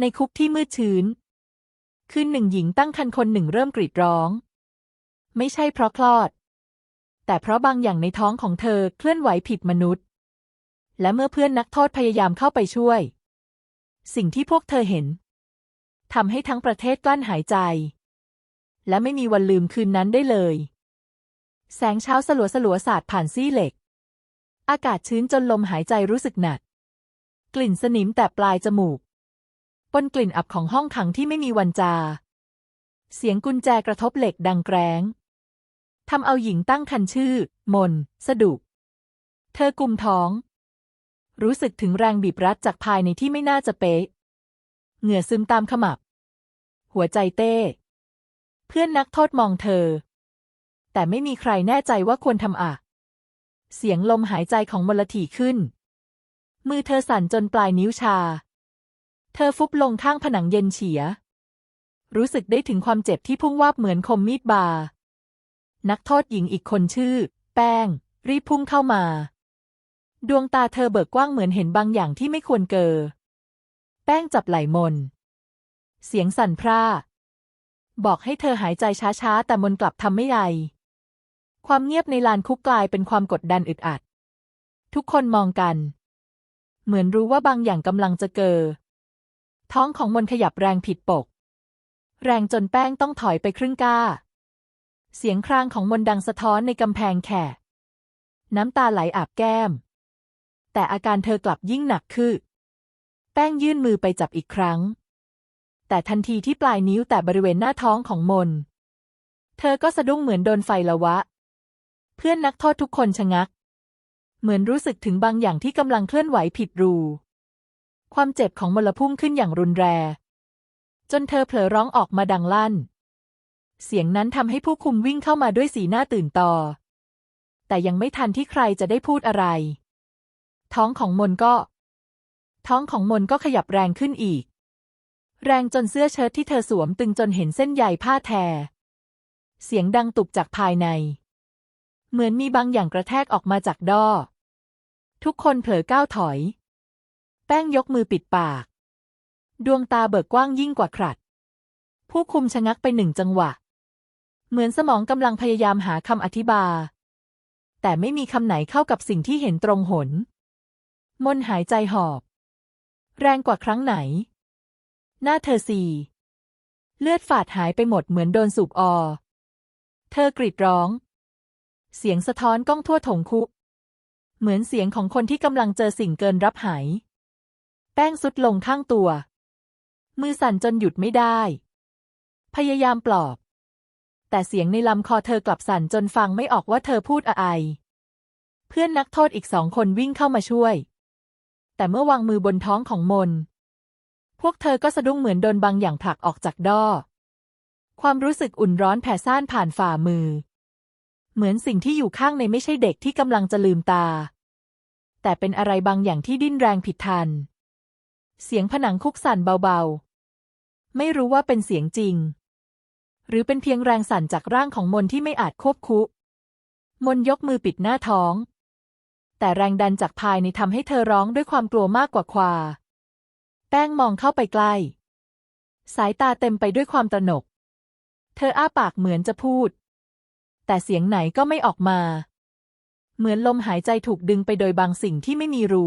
ในคุกที่มืดชื้น คืนหนึ่งหญิงตั้งครรภ์คนหนึ่งเริ่มกรีดร้อง ไม่ใช่เพราะคลอด แต่เพราะบางอย่างในท้องของเธอเคลื่อนไหวผิดมนุษย์ และเมื่อเพื่อนนักโทษพยายามเข้าไปช่วย สิ่งที่พวกเธอเห็นทำให้ทั้งประเทศกลั้นหายใจ และไม่มีวันลืมคืนนั้นได้เลย แสงเช้าสลัวสลัวสาดผ่านซี่เหล็ก อากาศชื้นจนลมหายใจรู้สึกหนัก กลิ่นสนิมแต่ปลายจมูก ปนกลิ่นอับของห้องขังที่ไม่มีวันจา เสียงกุญแจกระทบเหล็กดังแกร้งทำเอาหญิงตั้งคันชื่อ มน สะดุก เธอกุมท้อง รู้สึกถึงแรงบีบรัดจากภายในที่ไม่น่าจะเป๊ะ เหงื่อซึมตามขมับ หัวใจเต้ เพื่อนนักโทษมองเธอ แต่ไม่มีใครแน่ใจว่าควรทำอะ เสียงลมหายใจของมลถีขึ้น มือเธอสั่นจนปลายนิ้วชา เธอฟุบลงข้างผนังเย็นเฉีย รู้สึกได้ถึงความเจ็บที่พุ่งวาบเหมือนคมมีดบา นักโทษหญิงอีกคนชื่อ แป้ง รีบพุ่งเข้ามา ดวงตาเธอเบิกกว้างเหมือนเห็นบางอย่างที่ไม่ควรเกอ แป้งจับไหล่มน เสียงสั่นพร่า บอกให้เธอหายใจช้าๆ แต่มนกลับทำไม่ได้ความเงียบในลานคุกกลายเป็นความกดดันอึดอัด ทุกคนมองกัน เหมือนรู้ว่าบางอย่างกำลังจะเกอ ท้องของมนขยับแรงผิดปก แรงจนแป้งต้องถอยไปครึ่งก้า เสียงครางของมนดังสะท้อนในกำแพงแขกน้ำตาไหลอาบแก้ม แต่อาการเธอกลับยิ่งหนักขึ้นแป้งยื่นมือไปจับอีกครั้ง แต่ทันทีที่ปลายนิ้วแต่บริเวณหน้าท้องของมน เธอก็สะดุ้งเหมือนโดนไฟละวะ เพื่อนนักโทษทุกคนชะงัก เหมือนรู้สึกถึงบางอย่างที่กำลังเคลื่อนไหวผิดรู ความเจ็บของมลพุ่งขึ้นอย่างรุนแรง จนเธอเผลอร้องออกมาดังลั่น เสียงนั้นทำให้ผู้คุมวิ่งเข้ามาด้วยสีหน้าตื่นต่อ แต่ยังไม่ทันที่ใครจะได้พูดอะไร ท้องของมนก็ ท้องของมนก็ขยับแรงขึ้นอีก แรงจนเสื้อเชิ้ตที่เธอสวมตึงจนเห็นเส้นใยผ้าแท เสียงดังตุบจากภายใน เหมือนมีบางอย่างกระแทกออกมาจากดอ้อทุกคนเผลอก้าวถอย ป้งยกมือปิดปาก ดวงตาเบิกกว้างยิ่งกว่าครัด ผู้คุมชะงักไปหนึ่งจังหวะ เหมือนสมองกำลังพยายามหาคำอธิบาย แต่ไม่มีคำไหนเข้ากับสิ่งที่เห็นตรงหน มนหายใจหอบ แรงกว่าครั้งไหน หน้าเธอสีเลือดฝาดหายไปหมดเหมือนโดนสูบออ เธอกรีดร้อง เสียงสะท้อนก้องทั่วถงคุ เหมือนเสียงของคนที่กำลังเจอสิ่งเกินรับหาย แป้งสุดลงข้างตัว มือสั่นจนหยุดไม่ได้ พยายามปลอบ แต่เสียงในลำคอเธอกลับสั่นจนฟังไม่ออกว่าเธอพูดอะไร เพื่อนนักโทษอีกสองคนวิ่งเข้ามาช่วย แต่เมื่อวางมือบนท้องของมน พวกเธอก็สะดุ้งเหมือนโดนบางอย่างผลักออกจากด้อ ความรู้สึกอุ่นร้อนแผ่ซ่านผ่านฝ่ามือ เหมือนสิ่งที่อยู่ข้างในไม่ใช่เด็กที่กำลังจะลืมตา แต่เป็นอะไรบางอย่างที่ดิ้นแรงผิดทัน เสียงผนังคุกสั่นเบาๆ ไม่รู้ว่าเป็นเสียงจริง หรือเป็นเพียงแรงสั่นจากร่างของมนที่ไม่อาจควบคุมนยกมือปิดหน้าท้อง แต่แรงดันจากภายในทำให้เธอร้องด้วยความกลัวมากกว่าควา แป้งมองเข้าไปใกล้ สายตาเต็มไปด้วยความตระหนก เธออ้าปากเหมือนจะพูด แต่เสียงไหนก็ไม่ออกมา เหมือนลมหายใจถูกดึงไปโดยบางสิ่งที่ไม่มีรู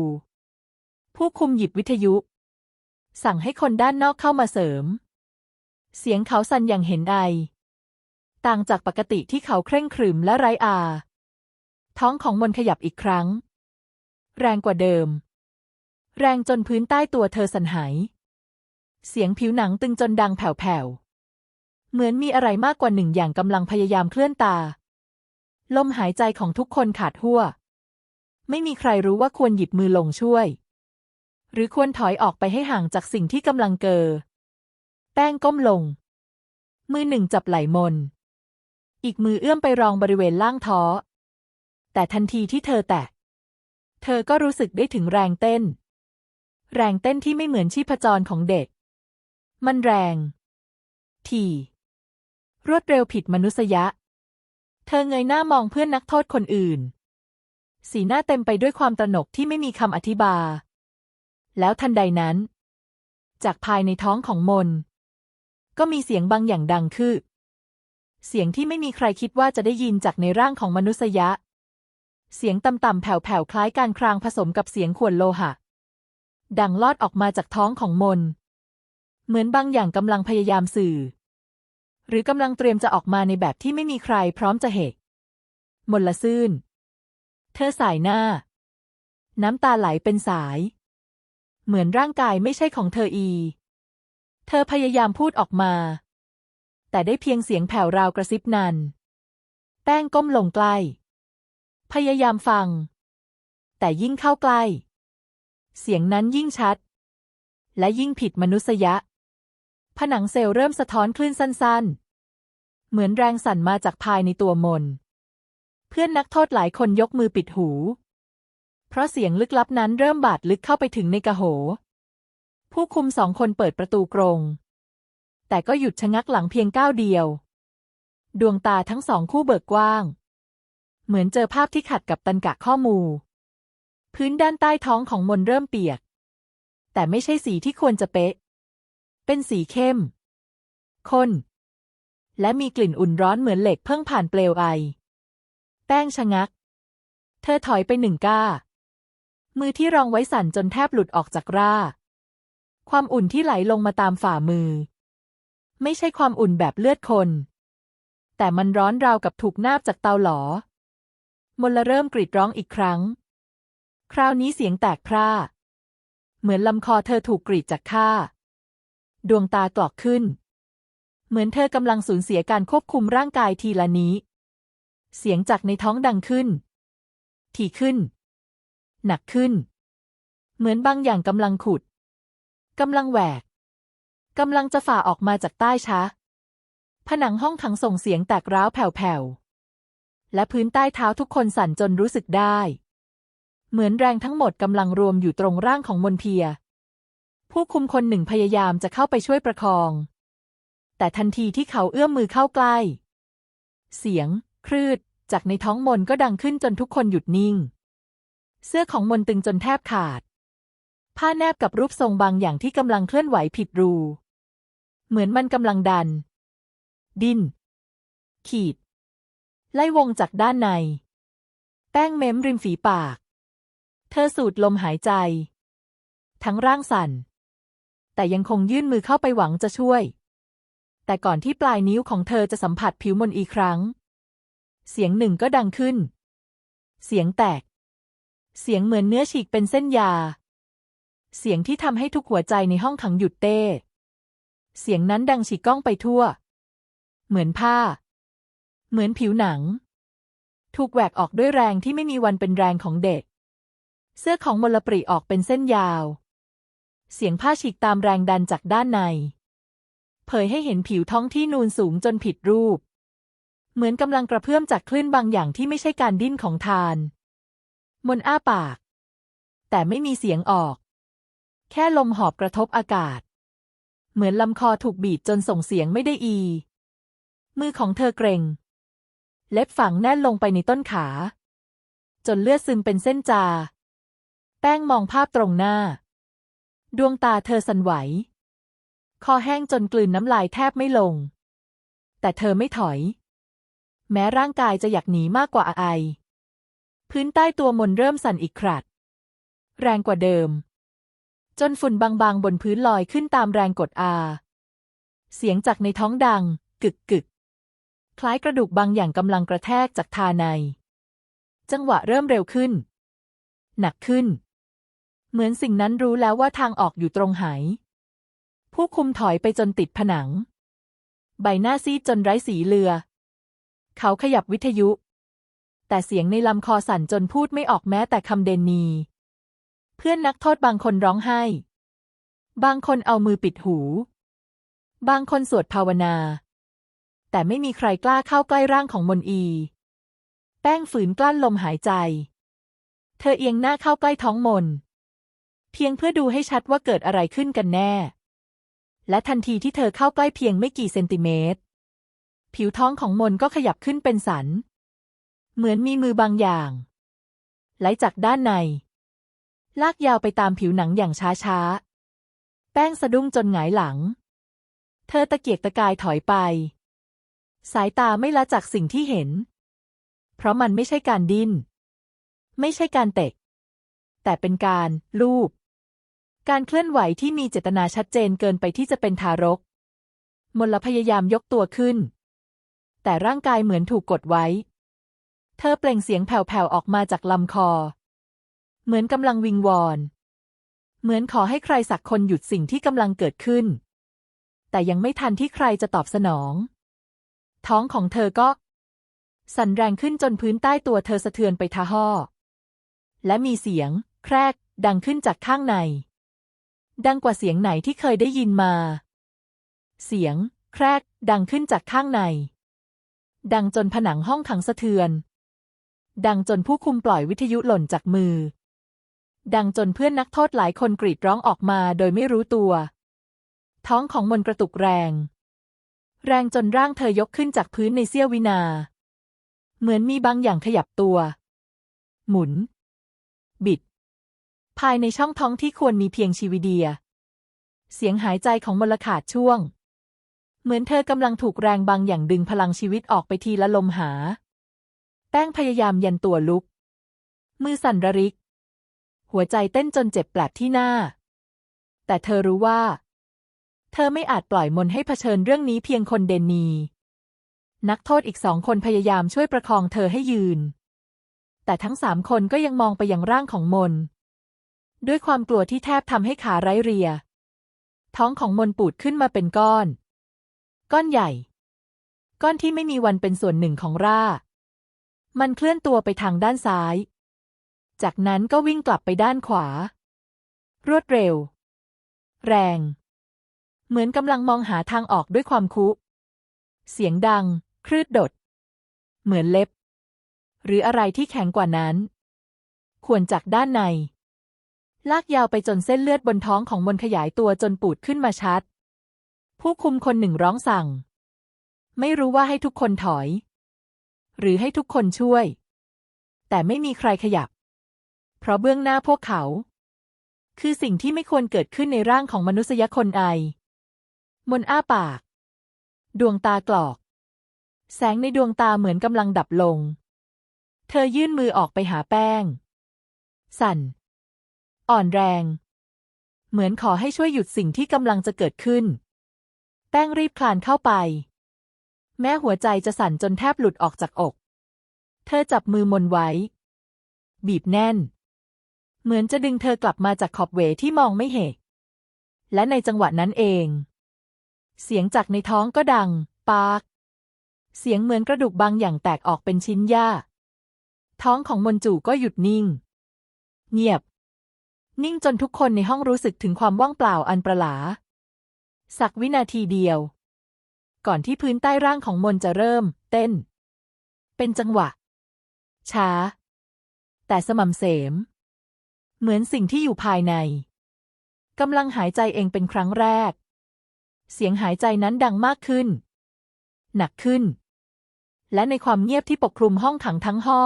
ผู้คุมหยิบวิทยุ สั่งให้คนด้านนอกเข้ามาเสริม เสียงเขาสั่นอย่างเห็นใดต่างจากปกติที่เขาเคร่งครึมและไร้อา ท้องของมนขยับอีกครั้ง แรงกว่าเดิม แรงจนพื้นใต้ตัวเธอสั่นหายเสียงผิวหนังตึงจนดังแผ่วๆ เหมือนมีอะไรมากกว่าหนึ่งอย่างกำลังพยายามเคลื่อนตา ลมหายใจของทุกคนขาดหัว ไม่มีใครรู้ว่าควรหยิบมือลงช่วย หรือควรถอยออกไปให้ห่างจากสิ่งที่กำลังเกอ แป้งก้มลง มือหนึ่งจับไหล่มน อีกมือเอื้อมไปรองบริเวณล่างท้อ แต่ทันทีที่เธอแตะ เธอก็รู้สึกได้ถึงแรงเต้น แรงเต้นที่ไม่เหมือนชีพจรของเด็ก มันแรง ทีรวดเร็วผิดมนุษยะ เธอเงยหน้ามองเพื่อนนักโทษคนอื่น สีหน้าเต็มไปด้วยความตระหนกที่ไม่มีคำอธิบาย แล้วทันใดนั้น จากภายในท้องของมน ก็มีเสียงบางอย่างดังขึ้นเสียงที่ไม่มีใครคิดว่าจะได้ยินจากในร่างของมนุษยะ เสียงต่ำๆแผ่วๆคล้ายการครางผสมกับเสียงขวดโลหะ ดังลอดออกมาจากท้องของมน เหมือนบางอย่างกำลังพยายามสื่อ หรือกำลังเตรียมจะออกมาในแบบที่ไม่มีใครพร้อมจะเหกมนละซื่น เธอสายหน้า น้ำตาไหลเป็นสาย เหมือนร่างกายไม่ใช่ของเธออี เธอพยายามพูดออกมา แต่ได้เพียงเสียงแผ่วราวกระซิบนัน แป้งก้มลงใกล้ พยายามฟัง แต่ยิ่งเข้าใกล้ เสียงนั้นยิ่งชัด และยิ่งผิดมนุษยะ ผนังเซลล์เริ่มสะท้อนคลื่นสั้น ๆ เหมือนแรงสั่นมาจากภายในตัวมน เพื่อนนักโทษหลายคนยกมือปิดหู เพราะเสียงลึกลับนั้นเริ่มบาดลึกเข้าไปถึงในกระโห ผู้คุมสองคนเปิดประตูกรง แต่ก็หยุดชะงักหลังเพียงก้าวเดียว ดวงตาทั้งสองคู่เบิกกว้าง เหมือนเจอภาพที่ขัดกับตันกะข้อมูลพื้นด้านใต้ท้องของมนเริ่มเปียก แต่ไม่ใช่สีที่ควรจะเป๊ะ เป็นสีเข้มข้นและมีกลิ่นอุ่นร้อนเหมือนเหล็กเพิ่งผ่านเปลวไอ แป้งชะงัก เธอถอยไปหนึ่งก้า มือที่รองไว้สั่นจนแทบหลุดออกจากร่า ความอุ่นที่ไหลลงมาตามฝ่ามือ ไม่ใช่ความอุ่นแบบเลือดคน แต่มันร้อนราวกับถูกนาบจากเตาหลอมลเริ่มกรีดร้องอีกครั้ง คราวนี้เสียงแตกพร่า เหมือนลำคอเธอถูกกรีดจากข้า ดวงตากลอกขึ้น เหมือนเธอกำลังสูญเสียการควบคุมร่างกายทีละนี้ เสียงจากในท้องดังขึ้น ถี่ขึ้น หนักขึ้น เหมือนบางอย่างกำลังขุดกำลังแหวกกำลังจะฝ่าออกมาจากใต้ช้า ผนังห้องขังส่งเสียงแตกร้าวแผ่วๆ และพื้นใต้เท้าทุกคนสั่นจนรู้สึกได้ เหมือนแรงทั้งหมดกำลังรวมอยู่ตรงร่างของมนเทีย ผู้คุมคนหนึ่งพยายามจะเข้าไปช่วยประคอง แต่ทันทีที่เขาเอื้อมมือเข้าใกล้ เสียงครืด จากในท้องมนก็ดังขึ้นจนทุกคนหยุดนิ่ง เสื้อของมนตึงจนแทบขาด ผ้าแนบกับรูปทรงบางอย่างที่กำลังเคลื่อนไหวผิดรู เหมือนมันกำลังดัน ดิ้นขีด ไล่วงจากด้านใน แป้งเม้มริมฝีปาก เธอสูดลมหายใจ ทั้งร่างสั่น แต่ยังคงยื่นมือเข้าไปหวังจะช่วย แต่ก่อนที่ปลายนิ้วของเธอจะสัมผัสผิวมนอีกครั้ง เสียงหนึ่งก็ดังขึ้น เสียงแตก เสียงเหมือนเนื้อฉีกเป็นเส้นยา เสียงที่ทำให้ทุกหัวใจในห้องขังหยุดเต้ เสียงนั้นดังฉีกก้องไปทั่ว เหมือนผ้า เหมือนผิวหนัง ถูกแหวกออกด้วยแรงที่ไม่มีวันเป็นแรงของเด็ก เสื้อของมลปริออกเป็นเส้นยาว เสียงผ้าฉีกตามแรงดันจากด้านใน เผยให้เห็นผิวท้องที่นูนสูงจนผิดรูป เหมือนกำลังกระเพื่อมจากคลื่นบางอย่างที่ไม่ใช่การดิ้นของทาน มนอ้าปาก แต่ไม่มีเสียงออก แค่ลมหอบกระทบอากาศ เหมือนลำคอถูกบีบจนส่งเสียงไม่ได้อี มือของเธอเกร็ง เล็บฝังแน่นลงไปในต้นขา จนเลือดซึมเป็นเส้นจา แป้งมองภาพตรงหน้า ดวงตาเธอสั่นไหว คอแห้งจนกลืนน้ำลายแทบไม่ลง แต่เธอไม่ถอย แม้ร่างกายจะอยากหนีมากกว่าไอ พื้นใต้ตัวมนเริ่มสั่นอีกครัด แรงกว่าเดิม จนฝุ่นบางๆ บนพื้นลอยขึ้นตามแรงกดอา เสียงจากในท้องดัง กึกกึกคล้ายกระดูกบางอย่างกำลังกระแทกจากทาใน จังหวะเริ่มเร็วขึ้น หนักขึ้น เหมือนสิ่งนั้นรู้แล้วว่าทางออกอยู่ตรงไหายผู้คุมถอยไปจนติดผนัง ใบหน้าซีดจนไร้สีเลือ เขาขยับวิทยุ แต่เสียงในลำคอสั่นจนพูดไม่ออกแม้แต่คำเดนนี เพื่อนนักโทษบางคนร้องไห้ บางคนเอามือปิดหู บางคนสวดภาวนา แต่ไม่มีใครกล้าเข้าใกล้ร่างของมนอี แป้งฝืนกลั้นลมหายใจ เธอเอียงหน้าเข้าใกล้ท้องมน เพียงเพื่อดูให้ชัดว่าเกิดอะไรขึ้นกันแน่ และทันทีที่เธอเข้าใกล้เพียงไม่กี่เซนติเมตร ผิวท้องของมนก็ขยับขึ้นเป็นสัน เหมือนมีมือบางอย่าง ไหลจากด้านใน ลากยาวไปตามผิวหนังอย่างช้าๆ แป้งสะดุ้งจนหงายหลัง เธอตะเกียกตะกายถอยไป สายตาไม่ละจากสิ่งที่เห็น เพราะมันไม่ใช่การดิ้น ไม่ใช่การเตะ แต่เป็นการลูบ การเคลื่อนไหวที่มีเจตนาชัดเจนเกินไปที่จะเป็นทารกมลพยายามยกตัวขึ้น แต่ร่างกายเหมือนถูกกดไว้ เธอเปล่งเสียงแผ่วๆออกมาจากลำคอ เหมือนกำลังวิงวอน เหมือนขอให้ใครสักคนหยุดสิ่งที่กำลังเกิดขึ้น แต่ยังไม่ทันที่ใครจะตอบสนอง ท้องของเธอก็ สั่นแรงขึ้นจนพื้นใต้ตัวเธอสะเทือนไปทะห่อ และมีเสียง แครก ดังขึ้นจากข้างใน ดังกว่าเสียงไหนที่เคยได้ยินมา เสียง แครก ดังขึ้นจากข้างในดังจนผนังห้องขังสะเทือน ดังจนผู้คุมปล่อยวิทยุหล่นจากมือ ดังจนเพื่อนนักโทษหลายคนกรีดร้องออกมาโดยไม่รู้ตัว ท้องของมนกระตุกแรง แรงจนร่างเธอยกขึ้นจากพื้นในเสี้ยววินา เหมือนมีบางอย่างขยับตัว หมุน บิด ภายในช่องท้องที่ควรมีเพียงชีวิเดีย เสียงหายใจของมลขาดช่วง เหมือนเธอกำลังถูกแรงบางอย่างดึงพลังชีวิตออกไปทีละลมหา แป้งพยายามยันตัวลุก มือสั่นระริก หัวใจเต้นจนเจ็บแปลบที่หน้า แต่เธอรู้ว่า เธอไม่อาจปล่อยมนให้เผชิญเรื่องนี้เพียงคนเดนนี นักโทษอีกสองคนพยายามช่วยประคองเธอให้ยืน แต่ทั้งสามคนก็ยังมองไปยังร่างของมน ด้วยความกลัวที่แทบทำให้ขาไร้เรีย ท้องของมนปูดขึ้นมาเป็นก้อน ก้อนใหญ่ ก้อนที่ไม่มีวันเป็นส่วนหนึ่งของร่า มันเคลื่อนตัวไปทางด้านซ้าย จากนั้นก็วิ่งกลับไปด้านขวา รวดเร็ว แรง เหมือนกำลังมองหาทางออกด้วยความคุ เสียงดังครืดดด เหมือนเล็บ หรืออะไรที่แข็งกว่านั้น ควรจากด้านใน ลากยาวไปจนเส้นเลือดบนท้องของมนขยายตัวจนปูดขึ้นมาชัด ผู้คุมคนหนึ่งร้องสั่ง ไม่รู้ว่าให้ทุกคนถอย หรือให้ทุกคนช่วย แต่ไม่มีใครขยับ เพราะเบื้องหน้าพวกเขา คือสิ่งที่ไม่ควรเกิดขึ้นในร่างของมนุษยคนไอ มนอ้าปาก ดวงตากรอก แสงในดวงตาเหมือนกำลังดับลง เธอยื่นมือออกไปหาแป้ง สั่น อ่อนแรง เหมือนขอให้ช่วยหยุดสิ่งที่กำลังจะเกิดขึ้น แป้งรีบคลานเข้าไป แม้หัวใจจะสั่นจนแทบหลุดออกจากอก เธอจับมือมนไว้ บีบแน่น เหมือนจะดึงเธอกลับมาจากขอบเวที่มองไม่เห็น และในจังหวะนั้นเอง เสียงจากในท้องก็ดัง ปาก เสียงเหมือนกระดูกบางอย่างแตกออกเป็นชิ้นหญ้า ท้องของมนจู่ก็หยุดนิ่ง เงียบ นิ่งจนทุกคนในห้องรู้สึกถึงความว่างเปล่าอันประหลา สักวินาทีเดียว ก่อนที่พื้นใต้ร่างของมนจะเริ่ม เต้น เป็นจังหวะ ช้า แต่สม่ำเสม เหมือนสิ่งที่อยู่ภายในกำลังหายใจเองเป็นครั้งแรก เสียงหายใจนั้นดังมากขึ้น หนักขึ้น และในความเงียบที่ปกคลุมห้องขังทั้งห้อ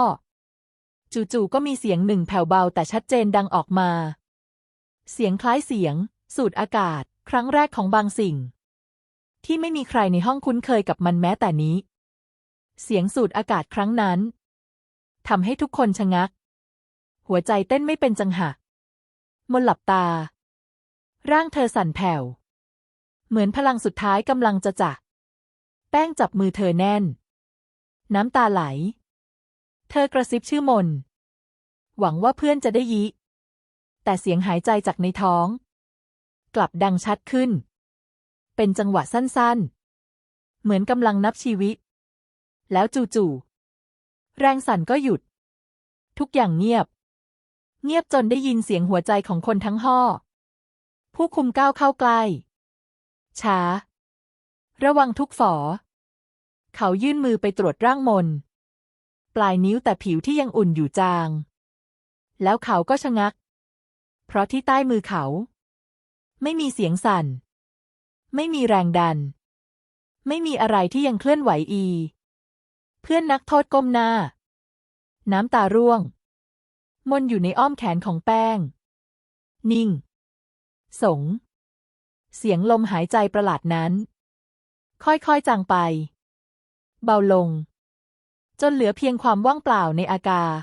จู่ๆก็มีเสียงหนึ่งแผ่วเบาแต่ชัดเจนดังออกมา เสียงคล้ายเสียง สูดอากาศ ครั้งแรกของบางสิ่ง ที่ไม่มีใครในห้องคุ้นเคยกับมันแม้แต่นี้ เสียงสูดอากาศครั้งนั้นทำให้ทุกคนชะงัก หัวใจเต้นไม่เป็นจังหะมนหลับตา ร่างเธอสั่นแผ่ว เหมือนพลังสุดท้ายกำลังจะจากแป้งจับมือเธอแน่น น้ำตาไหล เธอกระซิบชื่อมน หวังว่าเพื่อนจะได้ยิ แต่เสียงหายใจจากในท้อง กลับดังชัดขึ้น เป็นจังหวะสั้นๆ เหมือนกำลังนับชีวิต แล้วจู่ๆ แรงสั่นก็หยุด ทุกอย่างเงียบ เงียบจนได้ยินเสียงหัวใจของคนทั้งห้อ ผู้คุมก้าวเข้าใกล้ ช้า ระวังทุกฝอ เขายื่นมือไปตรวจร่างมน ปลายนิ้วแต่ผิวที่ยังอุ่นอยู่จาง แล้วเขาก็ชะงัก เพราะที่ใต้มือเขา ไม่มีเสียงสั่น ไม่มีแรงดัน ไม่มีอะไรที่ยังเคลื่อนไหวอี เพื่อนนักโทษก้มหน้า น้ำตาร่วง มนอยู่ในอ้อมแขนของแป้ง นิ่ง สง เสียงลมหายใจประหลาดนั้น ค่อยๆจางไป เบาลง จนเหลือเพียงความว่างเปล่าในอากาศ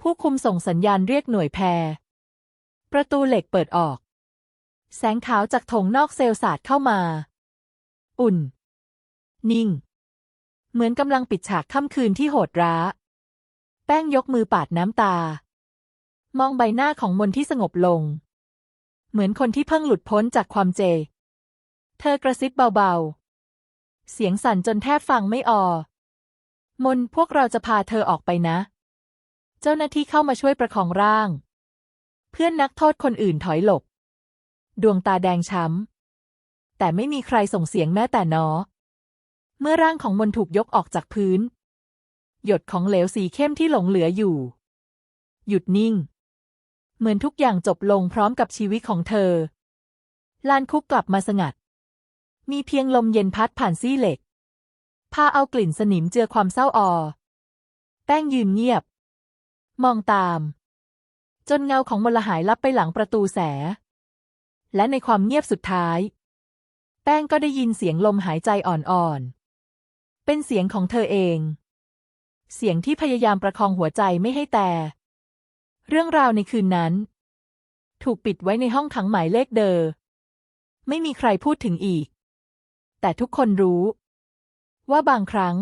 ผู้คุมส่งสัญญาณเรียกหน่วยแพร ประตูเหล็กเปิดออก แสงขาวจากถงนอกเซลล์สาดเข้ามา อุ่น นิ่ง เหมือนกำลังปิดฉากค่ำคืนที่โหดร้า แป้งยกมือปาดน้ำตา มองใบหน้าของมนที่สงบลง เหมือนคนที่เพิ่งหลุดพ้นจากความเจ เธอกระซิบเบาๆ เสียงสั่นจนแทบฟังไม่ออกมนพวกเราจะพาเธอออกไปนะ เจ้าหน้าที่เข้ามาช่วยประคองร่าง เพื่อนนักโทษคนอื่นถอยหลบ ดวงตาแดงช้ำ แต่ไม่มีใครส่งเสียงแม้แต่นอ เมื่อร่างของมนถูกยกออกจากพื้น หยดของเหลวสีเข้มที่หลงเหลืออยู่ หยุดนิ่ง เหมือนทุกอย่างจบลงพร้อมกับชีวิตของเธอ ลานคุกกลับมาสงัด มีเพียงลมเย็นพัดผ่านซี่เหล็ก พาเอากลิ่นสนิมเจือความเศร้าออ แป้งยืนเงียบ มองตาม จนเงาของมลหายลับไปหลังประตูแส และในความเงียบสุดท้าย แป้งก็ได้ยินเสียงลมหายใจอ่อนๆ เป็นเสียงของเธอเอง เสียงที่พยายามประคองหัวใจไม่ให้แต่ เรื่องราวในคืนนั้น ถูกปิดไว้ในห้องขังหมายเลขเดอ ไม่มีใครพูดถึงอีก แต่ทุกคนรู้ ว่าบางครั้ง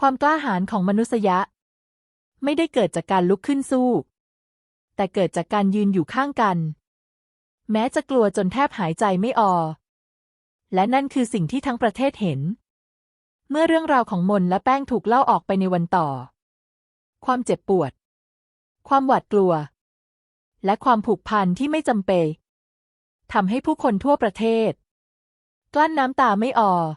ความกล้าหาญของมนุษยะ ไม่ได้เกิดจากการลุกขึ้นสู้ แต่เกิดจากการยืนอยู่ข้างกัน แม้จะกลัวจนแทบหายใจไม่ออกและนั่นคือสิ่งที่ทั้งประเทศเห็น เมื่อเรื่องราวของมนและแป้งถูกเล่าออกไปในวันต่อ ความเจ็บปวด ความหวาดกลัว และความผูกพันที่ไม่จำเป็นทำให้ผู้คนทั่วประเทศ กลั้นน้ำตาไม่ออก